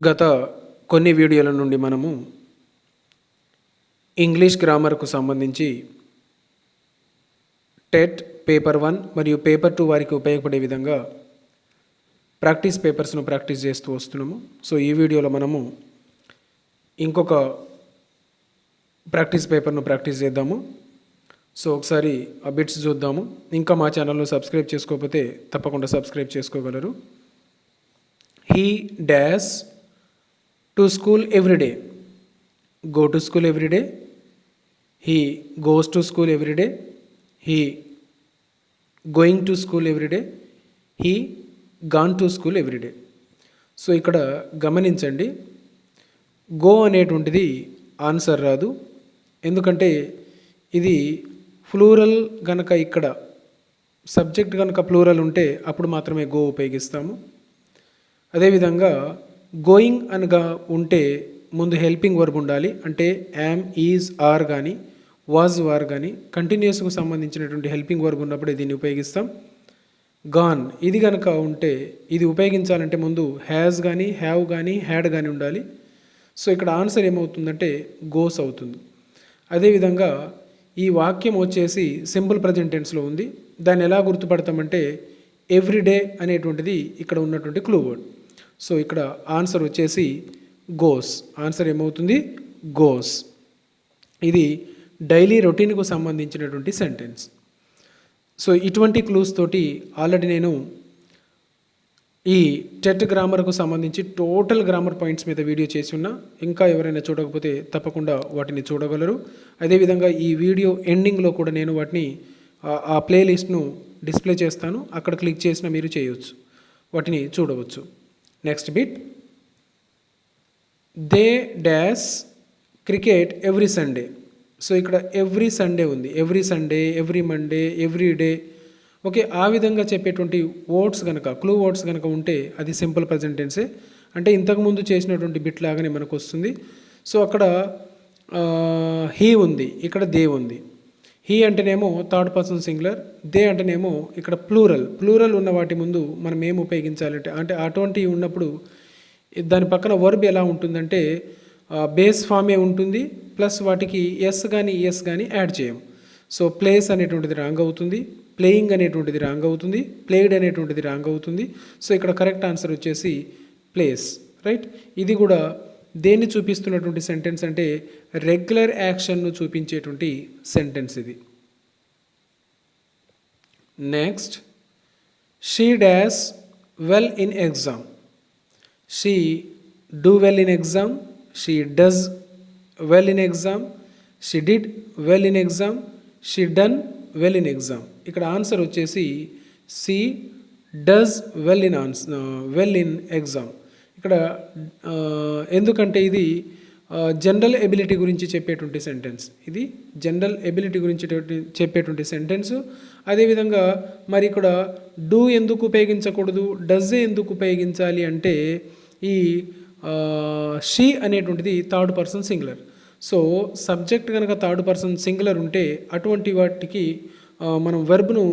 గత కొన్ని వీడియోల నుండి మనము ఇంగ్లీష్ గ్రామర్కు సంబంధించి టెట్ పేపర్ వన్ మరియు పేపర్ టూ వారికి ఉపయోగపడే విధంగా ప్రాక్టీస్ పేపర్స్ను ప్రాక్టీస్ చేస్తూ వస్తున్నాము. సో ఈ వీడియోలో మనము ఇంకొక ప్రాక్టీస్ పేపర్ను ప్రాక్టీస్ చేద్దాము. సో ఒకసారి ఆ బిట్స్ చూద్దాము. ఇంకా మా ఛానల్ను సబ్స్క్రైబ్ చేసుకోకపోతే తప్పకుండా సబ్స్క్రైబ్ చేసుకోగలరు. He dash to school every day go to school every day he goes to school everyday he going to school everyday he gone to school everyday so ఇక్కడ గమనించండి గో అనేటువంటిది ఆన్సర్ రాదు ఎందుకంటే ఇది plural కనుక ఇక్కడ subject కనుక plural ఉంటే అప్పుడు మాత్రమే గో ఉపయోగిస్తాము అదేవిధంగా గోయింగ్ అనగా ఉంటే ముందు హెల్పింగ్ వర్బ్ ఉండాలి. అంటే యామ్ ఈజ్ ఆర్ కానీ వాజ్ వార్ కానీ కంటిన్యూస్కు సంబంధించినటువంటి హెల్పింగ్ వర్బ్ ఉన్నప్పుడే దీన్ని ఉపయోగిస్తాం. గాన్ ఇది కనుక ఉంటే ఇది ఉపయోగించాలంటే ముందు హ్యాజ్ కానీ హ్యావ్ కానీ హ్యాడ్ కానీ ఉండాలి. సో ఇక్కడ ఆన్సర్ ఏమవుతుందంటే గోస్ అవుతుంది. అదేవిధంగా ఈ వాక్యం వచ్చేసి సింపుల్ ప్రజెంట్ టెన్స్లో ఉంది. దాన్ని ఎలా గుర్తుపడతామంటే ఎవ్రీడే అనేటువంటిది ఇక్కడ ఉన్నటువంటి క్లూ వర్డ్ సో ఇక్కడ ఆన్సర్ వచ్చేసి గోస్. ఆన్సర్ ఏమవుతుంది? గోస్. ఇది డైలీ రొటీన్కు సంబంధించినటువంటి సెంటెన్స్. సో ఇటువంటి క్లూస్ తోటి ఆల్రెడీ నేను ఈ టెట్ గ్రామర్కు సంబంధించి టోటల్ గ్రామర్ పాయింట్స్ మీద వీడియో చేసి ఉన్నా. ఇంకా ఎవరైనా చూడకపోతే తప్పకుండా వాటిని చూడగలరు. అదేవిధంగా ఈ వీడియో ఎండింగ్లో కూడా నేను వాటిని ఆ- ఆ ప్లేలిస్ట్ను డిస్ప్లే చేస్తాను. అక్కడ క్లిక్ చేసిన మీరు చేయవచ్చు వాటిని చూడవచ్చు. Next bit they dash cricket every Sunday so ఇక్కడ ఎవ్రీ సండే ఉంది. Every Sunday every Monday every day okay ఆ విధంగా చెప్పేటువంటి వర్డ్స్ కనుక క్లూ వర్డ్స్ కనుక ఉంటే అది సింపుల్ ప్రజెంటెన్సే అంటే ఇంతకుముందు చేసినటువంటి బిట్ లాగానే మనకు వస్తుంది. సో అక్కడ హీ ఉంది. ఇక్కడ దే ఉంది. హీ అంటేనేమో థర్డ్ పర్సన్ సింగులర్ దే అంటేనేమో ఇక్కడ ప్లూరల్. ప్లూరల్ ఉన్న వాటి ముందు మనం ఏం ఉపయోగించాలంటే అంటే అటువంటివి ఉన్నప్పుడు దాని పక్కన వర్బ్ ఎలా ఉంటుందంటే బేస్ ఫామే ఉంటుంది ప్లస్ వాటికి ఎస్ కానీ ఎస్ కానీ యాడ్ చేయం. సో ప్లేస్ అనేటువంటిది రాంగ్ అవుతుంది ప్లేయింగ్ అనేటువంటిది రాంగ్ అవుతుంది ప్లేడ్ అనేటువంటిది రాంగ్ అవుతుంది. సో ఇక్కడ కరెక్ట్ ఆన్సర్ వచ్చేసి ప్లేస్ రైట్? ఇది కూడా దేన్ని చూపిస్తున్నటువంటి సెంటెన్స్ అంటే రెగ్యులర్ యాక్షన్ను చూపించేటువంటి సెంటెన్స్ ఇది. Next she dash well in exam she do well in exam she does well in exam she did well in exam she done well in exam ఇక్కడ answer వచ్చేసి she does well in ఆన్స్ well in exam ఇక్కడ ఎందుకంటే ఇది general ability గురించి చెప్పేటువంటి sentence ఇది general ability గురించి చెప్పేటువంటి సెంటెన్స్ అదేవిధంగా మరి ఇక్కడ డూ ఎందుకు ఉపయోగించకూడదు డజ్ ఎందుకు ఉపయోగించాలి అంటే ఈ షీ అనేటువంటిది third person singular so subject కనుక థర్డ్ పర్సన్ సింగులర్ ఉంటే అటువంటి వాటికి మనం వెర్బ్ను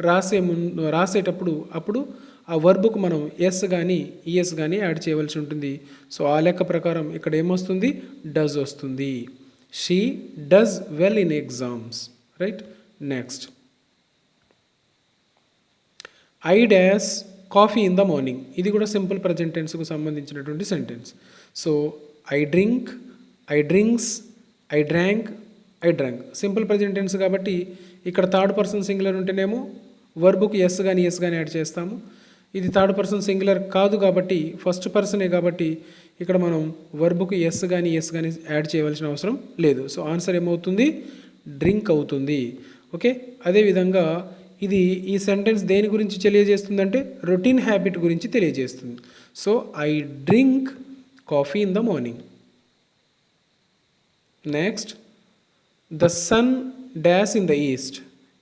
రాసే ముందు రాసేటప్పుడు అప్పుడు ఆ వర్బుకు మనం ఎస్ కానీ ఈఎస్ కానీ యాడ్ చేయవలసి ఉంటుంది. సో ఆ లెక్క ప్రకారం ఇక్కడ ఏమొస్తుంది? డజ్ వస్తుంది. She does well in exams. Right? Next. I dash coffee in the morning. ఇది కూడా సింపుల్ ప్రజెంట్ టెన్స్కు సంబంధించినటువంటి sentence. So I drink I drinks I drank I drank. Simple present tense కాబట్టి ఇక్కడ థర్డ్ పర్సన్ సింగులర్ ఉంటేనేమో వర్బుక్ yes కానీ yes కానీ యాడ్ చేస్తాము. ఇది థర్డ్ పర్సన్ సింగులర్ కాదు కాబట్టి ఫస్ట్ పర్సనే కాబట్టి ఇక్కడ మనం వర్బుకు ఎస్ కానీ ఎస్ కానీ యాడ్ చేయవలసిన అవసరం లేదు. సో ఆన్సర్ ఏమవుతుంది? డ్రింక్ అవుతుంది. ఓకే అదేవిధంగా ఇది ఈ సెంటెన్స్ దేని గురించి తెలియజేస్తుందంటే రొటీన్ హ్యాబిట్ గురించి తెలియజేస్తుంది. So I drink coffee in the morning next the sun dash in the east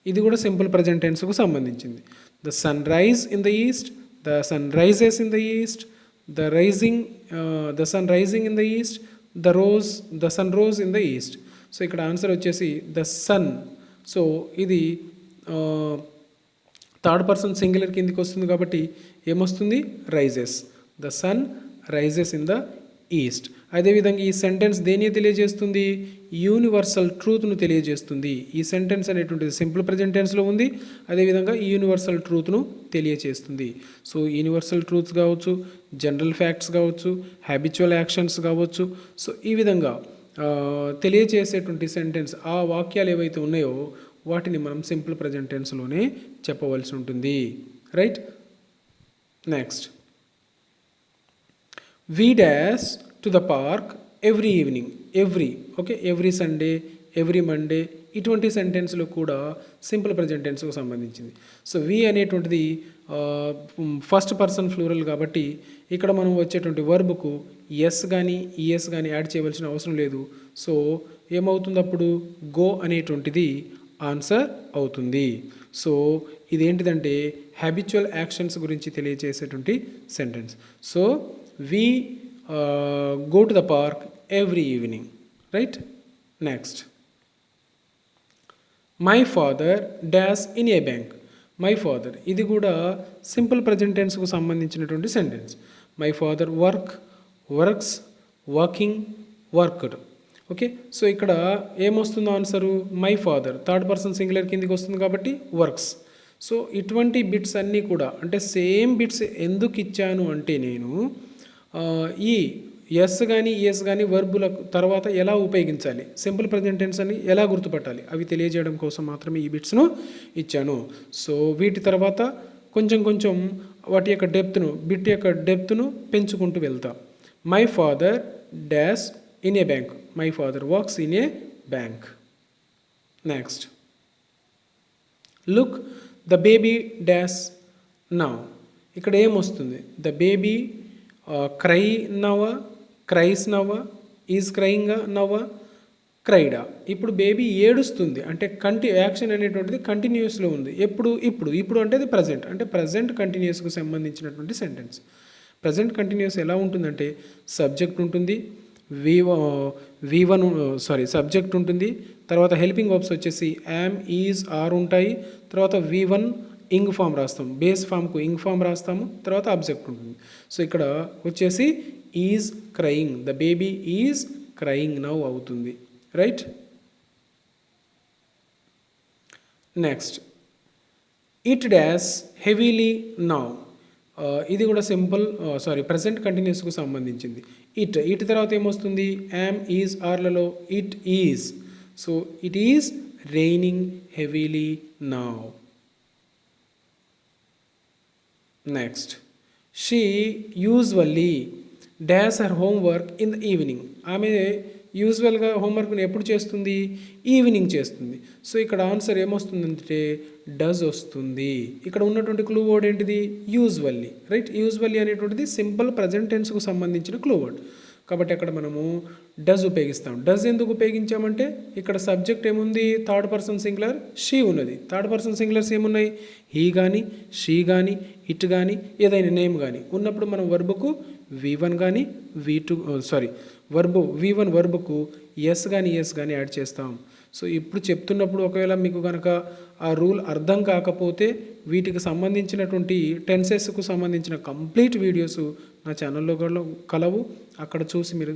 ఇది కూడా సింపుల్ ప్రజెంట్ టెన్స్కు సంబంధించింది. The sun rise in the east the sun rises in the east the rising the sun rising in the east the rose the sun rose in the east. So ఇక్కడ answer వచ్చేసి the sun. So ఇది third person singular కిందికి వస్తుంది కాబట్టి ఏమొస్తుంది? Rises. The sun rises in the east. అదేవిధంగా ఈ sentence దేన్ని తెలియజేస్తుంది? యూనివర్సల్ ట్రూత్ను తెలియజేస్తుంది. ఈ సెంటెన్స్ అనేటువంటిది సింపుల్ ప్రజెంట్ టెన్స్లో ఉంది. అదేవిధంగా ఈ యూనివర్సల్ ట్రూత్ను తెలియజేస్తుంది. సో యూనివర్సల్ ట్రూత్స్ కావచ్చు జనరల్ ఫ్యాక్ట్స్ కావచ్చు హ్యాబిచువల్ యాక్షన్స్ కావచ్చు. సో ఈ విధంగా తెలియజేసేటువంటి సెంటెన్స్ ఆ వాక్యాలు ఏవైతే ఉన్నాయో వాటిని మనం సింపుల్ ప్రజెంట్ టెన్స్లోనే చెప్పవలసి ఉంటుంది. Right next we dash to the park every evening every okay every Sunday every Monday ఇటువంటి సెంటెన్స్లు కూడా సింపుల్ ప్రజెంట్ టెన్స్కు సంబంధించింది. సో వి అనేటువంటిది ఫస్ట్ పర్సన్ ఫ్లూరల్ కాబట్టి ఇక్కడ మనం వచ్చేటువంటి వర్బ్కు ఎస్ కానీ ఈఎస్ కానీ యాడ్ చేయవలసిన అవసరం లేదు. సో ఏమవుతుంది అప్పుడు గో అనేటువంటిది ఆన్సర్ అవుతుంది. సో ఇదేంటిదంటే హ్యాబిచువల్ యాక్షన్స్ గురించి తెలియజేసేటువంటి sentence so we go to the park every evening, right next my father dash in a bank my father ఇది కూడా సింపుల్ ప్రజెంట్ టెన్స్కు సంబంధించినటువంటి sentence my father work works working worked okay so ఇక్కడ ఏమొస్తుందో answer my father third person singular కిందికి వస్తుంది కాబట్టి works so ఇటువంటి bits అన్నీ కూడా అంటే సేమ్ బిట్స్ ఎందుకు ఇచ్చాను అంటే నేను ఈ ఎస్ కానీ ఎస్ కానీ వర్బుల తర్వాత ఎలా ఉపయోగించాలి? సింపుల్ ప్రజెంట్ టెన్స్ అని ఎలా గుర్తుపట్టాలి? అవి తెలియజేయడం కోసం మాత్రమే ఈ బిట్స్ను ఇచ్చాను. సో వీటి తర్వాత కొంచెం కొంచెం వాటి యొక్క డెప్త్ను బిట్ యొక్క డెప్త్ను పెంచుకుంటూ వెళ్తా. My father dash in a bank. My father works in a bank. Next. Look the baby dash నా. ఇక్కడ ఏమొస్తుంది ద బేబీ క్రై నవ క్రైస్ నవ ఈజ్ క్రైంగ్ నవ క్రైడా. ఇప్పుడు బేబీ ఏడుస్తుంది. అంటే కంటి యాక్షన్ అనేటువంటిది కంటిన్యూస్లో ఉంది. ఎప్పుడు? ఇప్పుడు. ఇప్పుడు అంటే అది ప్రజెంట్. అంటే ప్రజెంట్ కంటిన్యూస్కు సంబంధించినటువంటి సెంటెన్స్. ప్రజెంట్ కంటిన్యూస్ ఎలా ఉంటుందంటే సబ్జెక్ట్ ఉంటుంది V V one sorry subject ఉంటుంది తర్వాత హెల్పింగ్ వర్బ్స్ వచ్చేసి యామ్ ఈజ్ ఆర్ ఉంటాయి తర్వాత వి వన్ ఇంగ్ ఫామ్ రాస్తాం బేస్ ఫామ్కు ఇంగ్ ఫామ్ రాస్తాము. తర్వాత ఆబ్జెక్ట్ ఉంటుంది. సో ఇక్కడ వచ్చేసి is crying the baby is crying now అవుతుంది. Right next it dash heavily now ఇది కూడా సింపుల్ సారీ ప్రజెంట్ కంటిన్యూస్కు సంబంధించింది. ఇట్ ఇట్ తర్వాత ఏమొస్తుంది? Am is ఆర్లలో it is so it is raining heavily now next she usually dash her homework in the evening ఆమె యూజువల్గా హోంవర్క్ని ఎప్పుడు చేస్తుంది? ఈవినింగ్ చేస్తుంది. సో ఇక్కడ ఆన్సర్ ఏమొస్తుందంటే డజ్ వస్తుంది. ఇక్కడ ఉన్నటువంటి క్లూ వర్డ్ ఏంటిది? యూజువల్లీ రైట్ యూజువల్లీ అనేటువంటిది సింపుల్ ప్రజెంట్ టెన్స్కు సంబంధించిన క్లూ వర్డ్ కాబట్టి అక్కడ మనము డజ్ ఉపయోగిస్తాం. డజ్ ఎందుకు ఉపయోగించామంటే ఇక్కడ సబ్జెక్ట్ ఏముంది? థర్డ్ పర్సన్ సింగులర్ షీ ఉన్నది. థర్డ్ పర్సన్ సింగులర్స్ ఏమున్నాయి? హీ కానీ షీ కానీ ఇట్ కానీ ఏదైనా నేమ్ కానీ ఉన్నప్పుడు మనం వర్బుకు వి వన్ కానీ V two sorry verb V one వర్బుకు yes కానీ ఎస్ కానీ యాడ్ చేస్తాం. సో ఇప్పుడు చెప్తున్నప్పుడు ఒకవేళ మీకు కనుక ఆ రూల్ అర్థం కాకపోతే వీటికి సంబంధించినటువంటి టెన్సెస్కు సంబంధించిన కంప్లీట్ వీడియోస్ నా ఛానల్లో కలవు. అక్కడ చూసి మీరు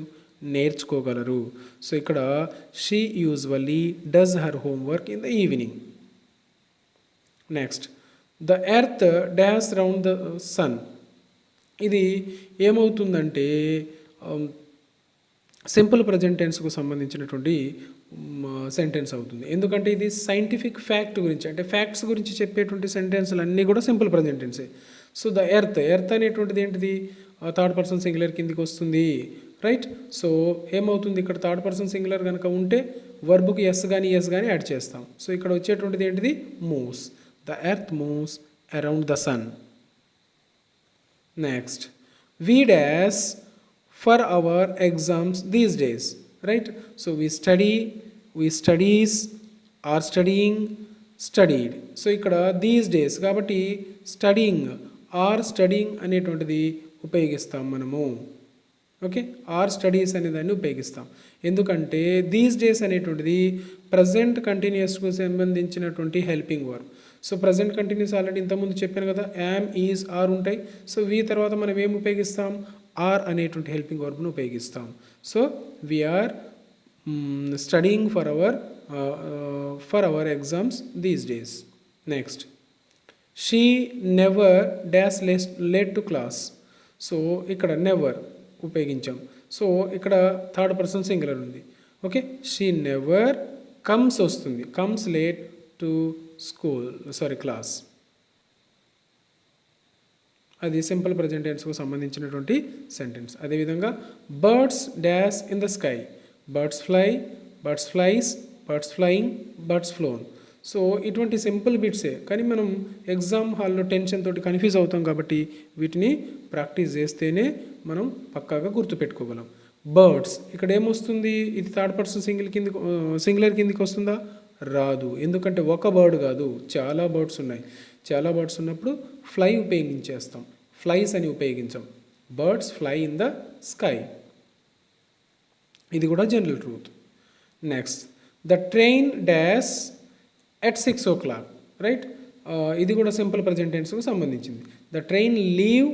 నేర్చుకోగలరు. సో ఇక్కడ she usually does her homework in the evening. Next the earth dash round the sun. ఇది ఏమవుతుందంటే సింపుల్ ప్రజెంట్ టెన్స్కు సంబంధించినటువంటి సెంటెన్స్ అవుతుంది. ఎందుకంటే ఇది సైంటిఫిక్ ఫ్యాక్ట్ గురించి అంటే ఫ్యాక్ట్స్ గురించి చెప్పేటువంటి సెంటెన్స్లు అన్నీ కూడా సింపుల్ ప్రజెంట్ టెన్సే. సో ద ఎర్త్ ఎర్త్ అనేటువంటిది ఏంటిది? థర్డ్ పర్సన్ సింగులర్ కిందికి వస్తుంది రైట్? సో ఏమవుతుంది ఇక్కడ థర్డ్ పర్సన్ సింగులర్ కనుక ఉంటే వర్బుకి ఎస్ కానీ ఎస్ కానీ యాడ్ చేస్తాం. సో ఇక్కడ వచ్చేటువంటిది ఏంటిది? Moves. The earth moves around the sun. Next. we dash for our exams these days right? So we study we studies are studying studied. So ఇక్కడ దీస్ డేస్ కాబట్టి studying are studying అనేటువంటిది ఉపయోగిస్తాం మనము. Okay are studies అనే దాన్ని ఉపయోగిస్తాం. ఎందుకంటే these days అనేటువంటిది ప్రజెంట్ కంటిన్యూస్కు సంబంధించినటువంటి helping work so present continuous already ఇంతకుముందు చెప్పాను కదా యామ్ ఈజ్ ఆర్ ఉంటాయి. సో వీ తర్వాత మనం ఏం ఉపయోగిస్తాం? ఆర్ అనేటువంటి హెల్పింగ్ వర్బ్ను ఉపయోగిస్తాం. So we are studying for our for our exams these days next she never dash less late to class so ఇక్కడ నెవర్ ఉపయోగించాం. సో ఇక్కడ థర్డ్ పర్సన్ సింగులర్ ఉంది. ఓకే షీ నెవర్ కమ్స్ వస్తుంది. Comes late to school sorry class అది simple present టెన్స్కు సంబంధించినటువంటి sentence అదేవిధంగా birds dash in the sky birds fly birds flies birds flying birds flown so ఇటువంటి simple బిట్సే కానీ మనం ఎగ్జామ్ హాల్లో టెన్షన్ తోటి కన్ఫ్యూజ్ అవుతాం కాబట్టి వీటిని ప్రాక్టీస్ చేస్తేనే మనం పక్కాగా గుర్తుపెట్టుకోగలం. బర్డ్స్ ఇక్కడ ఏమొస్తుంది? ఇది థర్డ్ పర్సన్ సింగిల్ కింది uh, సింగులర్ కిందికి వస్తుందా? రాదు. ఎందుకంటే ఒక బర్డ్ కాదు. చాలా బర్డ్స్ ఉన్నాయి. చాలా బర్డ్స్ ఉన్నప్పుడు ఫ్లై ఉపయోగించేస్తాం. ఫ్లైస్ అని ఉపయోగించాం. Birds fly in the sky. ఇది కూడా general truth next the train dash at six o'clock right? ఇది కూడా సింపుల్ ప్రజెంట్ టెన్స్కు సంబంధించింది. The train leave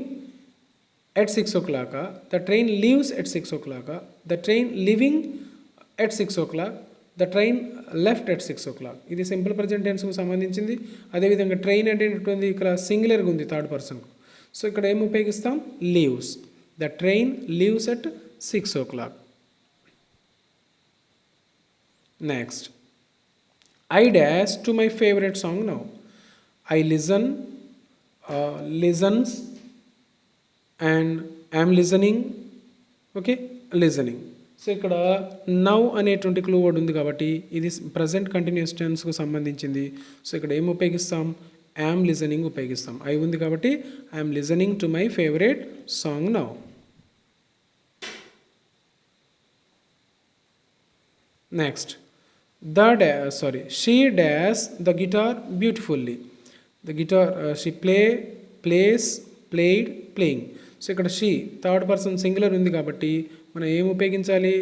at six o'clock? The train leaves at six o'clock? The train leaving at six o'clock? The train left at six o'clock. ఇది simple present టెన్స్కు సంబంధించింది. అదేవిధంగా train అంటే ఉంది ఇక్కడ సింగులర్గా ఉంది థర్డ్ పర్సన్కు. సో ఇక్కడ ఏం ఉపయోగిస్తాం? Leaves. The train leaves at six o'clock. Next. I dash to my favourite song now. I listen listens and I'm listening. Okay? Listening. So ఇక్కడ నవ్ అనేటువంటి క్లూ వర్డ్ ఉంది కాబట్టి ఇది ప్రజెంట్ కంటిన్యూస్ టెన్స్కు సంబంధించింది. So ఇక్కడ ఏం ఉపయోగిస్తాం? యామ్ లిజనింగ్ ఉపయోగిస్తాం. ఐ ఉంది కాబట్టి I'm listening to my favourite song now next the డా sorry she dash the guitar beautifully the guitar she play plays played playing so ఇక్కడ షీ థర్డ్ పర్సన్ సింగులర్ ఉంది కాబట్టి మనం ఏం ఉపయోగించాలి?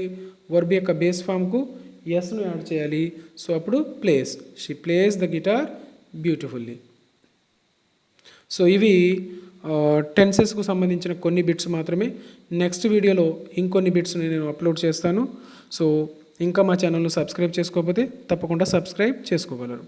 వర్బ్ యొక్క బేస్ ఫామ్కు ఎస్ను యాడ్ చేయాలి. సో అప్పుడు plays she plays the guitar beautifully so ఇవి టెన్సెస్కు సంబంధించిన కొన్ని బిట్స్ మాత్రమే. నెక్స్ట్ వీడియోలో ఇంకొన్ని బిట్స్ని నేను అప్లోడ్ చేస్తాను. సో ఇంకా మా ఛానల్ను సబ్స్క్రైబ్ చేసుకోకపోతే తప్పకుండా సబ్స్క్రైబ్ చేసుకోగలరు.